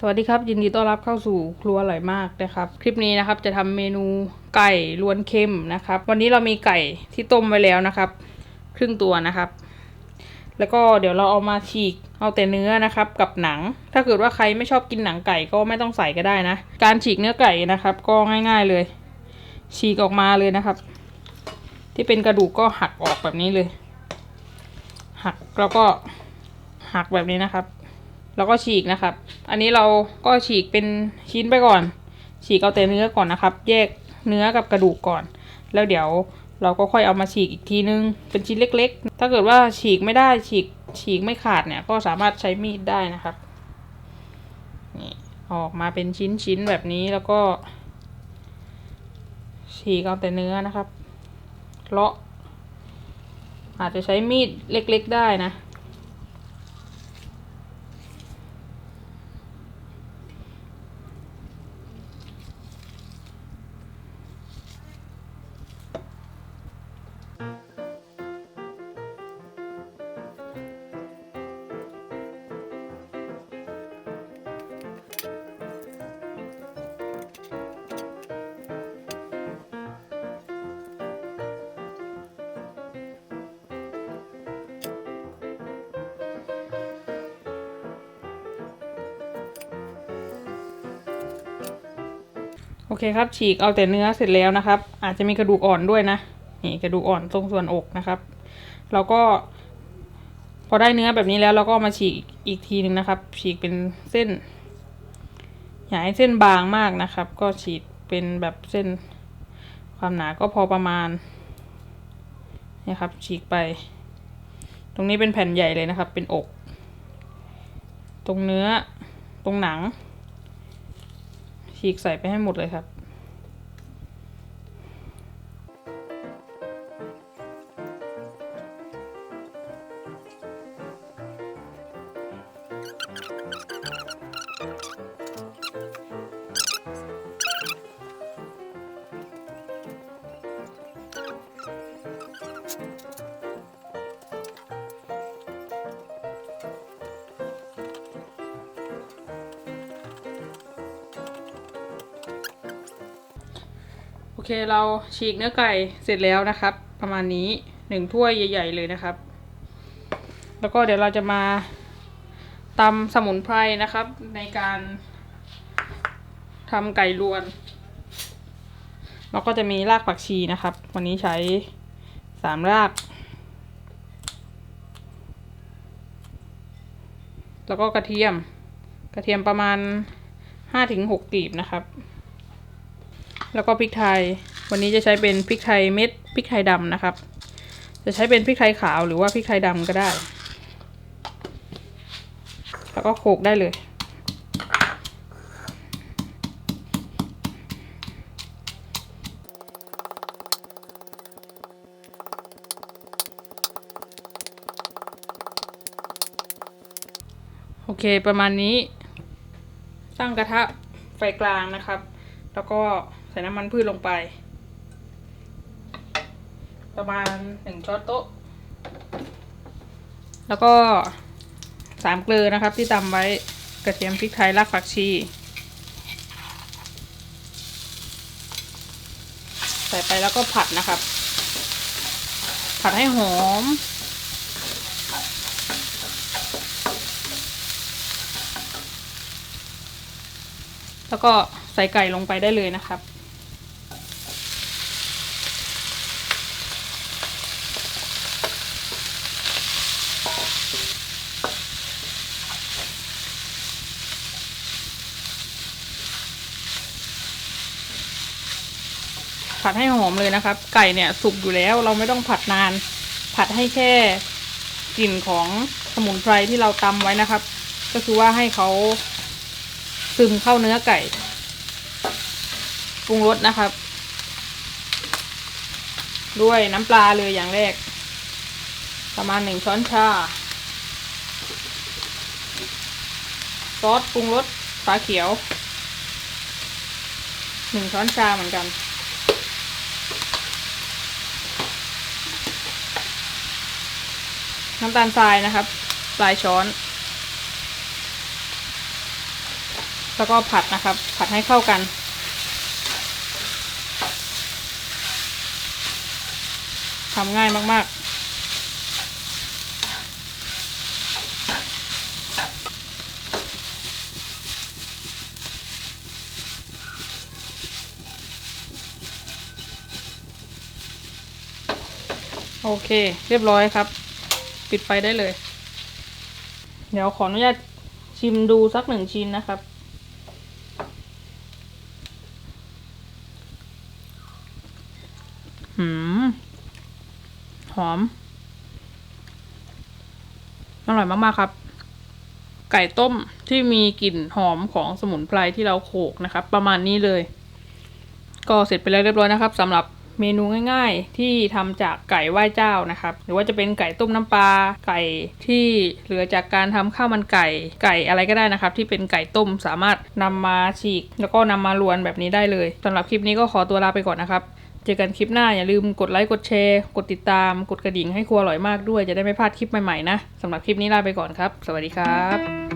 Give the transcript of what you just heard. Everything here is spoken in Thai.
สวัสดีครับ ยินดีต้อนรับเข้าสู่ครัวอร่อยมากนะครับ คลิปนี้นะครับจะทำเมนูไก่ลวนเค็มนะครับ วันนี้เรามีไก่ที่ต้มไว้แล้วนะครับ ครึ่งตัวนะครับ แล้วก็เดี๋ยวเราเอามาฉีกเอาแต่เนื้อนะครับ กับหนัง ถ้าเกิดว่าใครไม่ชอบกินหนังไก่ก็ไม่ต้องใส่ก็ได้นะ การฉีกเนื้อไก่นะครับ ก็ง่าย ๆเลย ฉีกออกมาเลยนะครับ ที่เป็นกระดูกก็หักออกแบบนี้เลย หักแล้วก็หักแบบนี้นะครับ แล้วก็ฉีกนะครับ อันนี้เราก็ฉีกเป็นชิ้นไปก่อน ฉีกเอาแต่เนื้อก่อนนะครับ แยกเนื้อกับกระดูกก่อน แล้วเดี๋ยวเราก็ค่อยเอามาฉีกอีกทีนึง เป็นชิ้นเล็ก ๆ ถ้าเกิดว่าฉีกไม่ได้ฉีกฉีกไม่ขาดเนี่ย ก็สามารถใช้มีดได้นะครับนี่ออกมาเป็นชิ้นๆแบบนี้แล้วก็ ฉีกเอาแต่เนื้อนะครับเลาะอาจจะใช้มีดเล็ก ๆ ได้นะ โอเคครับ ฉีกเอาแต่เนื้อเสร็จแล้วนะครับ อาจจะมีกระดูกอ่อนด้วยนะนี่กระดูกอ่อนตรงส่วนอกนะครับ เราก็ พอได้เนื้อแบบนี้แล้วเราก็มาฉีกอีกทีหนึ่งนะครับ ฉีกเป็นเส้นอย่าให้เส้นบางมากนะครับ ก็ฉีกเป็นแบบเส้นความหนาก็พอประมาณนี่ครับ ฉีกไป ตรงนี้เป็นแผ่นใหญ่เลยนะครับ เป็นอก ตรงเนื้อตรงหนัง ฉีกใส่ไปให้หมดเลยครับ เคเราฉีกเนื้อไก่เสร็จแล้วนะครับ ประมาณนี้หนึ่งถ้วยใหญ่ ๆ เลยนะครับ แล้วก็เดี๋ยวเราจะมาตำสมุนไพรนะครับ ในการทำไก่ลวนเราก็จะมีรากผักชีนะครับ วันนี้ใช้สามราก แล้วก็กระเทียม กระเทียมประมาณห้าถึงหกกลีบนะครับ แล้วก็พริกไทย วันนี้จะใช้เป็นพริกไทยเม็ดพริกไทยดำนะครับ จะใช้เป็นพริกไทยขาวหรือว่าพริกไทยดำก็ได้ แล้วก็โขกได้เลยโอเค ประมาณนี้ ตั้งกระทะไฟกลางนะครับ แล้วก็ ส่น้ำมันพืชลงไป ประมาณหนึ่งช้อนโต๊ะ แล้วก็สามเกลือนะครับ ที่ตำไว้กระเทียมพริกไทยรากผักชี ใส่ไปแล้วก็ผัดนะครับ ผัดให้หอมแล้วก็ใส่ไก่ลงไปได้เลยนะครับ ผัดให้หอมเลยนะครับ ไก่เนี่ยสุกอยู่แล้วเราไม่ต้องผัดนาน ผัดให้แค่กลิ่นของสมุนไพรที่เราตำไว้นะครับ ก็คือว่าให้เขาซึมเข้าเนื้อไก่ปรุงรสนะครับ ด้วยน้ำปลาเลยอย่างแรก ประมาณหนึ่งช้อนชาซอสปรุงรสฝาเขียวหนึ่งช้อนชาเหมือนกัน น้ำตาลทรายนะครับปลายช้อน แล้วก็ผัดนะครับ ผัดให้เข้ากัน ทำง่ายมาก ๆโอเค เรียบร้อยครับ ปิดไฟได้เลย เดี๋ยวขออนุญาตชิมดูสักหนึ่งชิ้นนะครับ หืม หอม อร่อยมาก ๆ ครับ ไก่ต้มที่มีกลิ่นหอมของสมุนไพรที่เราโขกนะครับ ประมาณนี้เลย ก็เสร็จไปแล้วเรียบร้อยนะครับสำหรับ เมนูง่าย ๆ ที่ทำจากไก่ไหว้เจ้านะครับ หรือว่าจะเป็นไก่ต้มน้ำปลาไก่ที่เหลือจากการทำข้าวมันไก่ไก่อะไรก็ได้นะครับ ที่เป็นไก่ต้มสามารถนำมาฉีก แล้วก็นำมาลวนแบบนี้ได้เลยสำหรับคลิปนี้ก็ขอตัวลาไปก่อนนะครับเจอกันคลิปหน้าอย่าลืมกดไลค์ กดแชร์ กดติดตาม กดกระดิ่งให้ครัวอร่อยมากด้วย จะได้ไม่พลาดคลิปใหม่ ๆ นะสำหรับคลิปนี้ลาไปก่อนครับ สวัสดีครับ